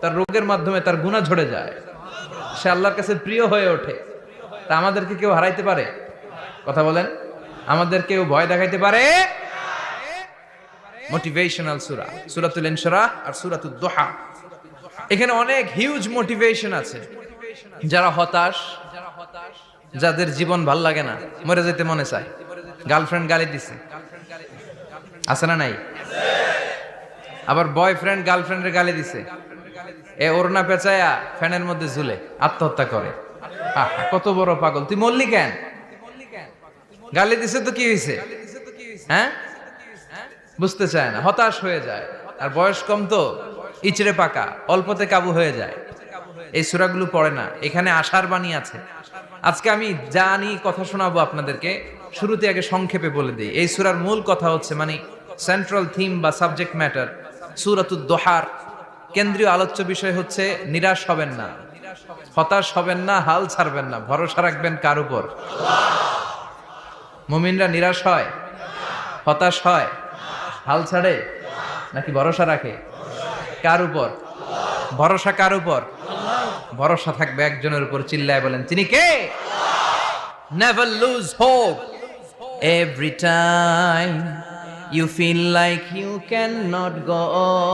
তার রোগের মাধ্যমে তার গুণা ঝরে যায়। সে আল্লাহর কাছে প্রিয় হয়ে ওঠে। তা আমাদেরকে কেউ হারাইতে পারে? কথা বলেন। আমাদের কেউ ভয় দেখাইতে পারে? মোটিভেশনাল সুরা, সুরাতুল ইনশরাহ আর সুরাতুল দোহা। এখানে অনেক হিউজ মোটিভেশন আছে। যারা হতাশ, যাদের জীবন ভালো লাগে না, মরে যেতে মনে চায়। গার্লফ্রেন্ড গালি দিছে। আছে না নাই? আবার বয়ফ্রেন্ড গার্লফ্রেন্ডের গালি দিছে। এ ওড়না পেঁচায়া ফ্যানের মধ্যে ঝুলে আত্মহত্যা করে। কত বড় পাগল। তুই মরলি কেন? গালি দিছে তো কি হয়েছে হ্যাঁ? বুঝতে চায় না, হতাশ হয়ে যায়। আর বয়স কম তো, ইচড়ে পাকা, অল্পতে কাবু হয়ে যায়। এই সুরাগুলো পড়ে না, এখানে আশার বাণী আছে। আজকে আমি জানি কথা শোনাবো আপনাদেরকে, শুরুতে আগে সংক্ষেপে বলে দিই। এই সুরার মূল কথা হচ্ছে মানে সেন্ট্রাল থিম বা সাবজেক্ট ম্যাটার সুরাতুদ দোহার। কেন্দ্রীয় আলোচ্য বিষয় হচ্ছে, নিরাশ হবেন না। হতাশ হবেন না, হাল ছাড়বেন না। ভরসা রাখবেন কার উপর? মুমিনরা নিরাশ হয়? হতাশ হয়? হাল ছাড়ে? নাকি ভরসা রাখে? কার উপর? ভরসা কার উপর? ভরসা থাকবে একজনের উপর, চিল্লায় বলেন, তিনি কে? Never lose hope every time you feel like you can not go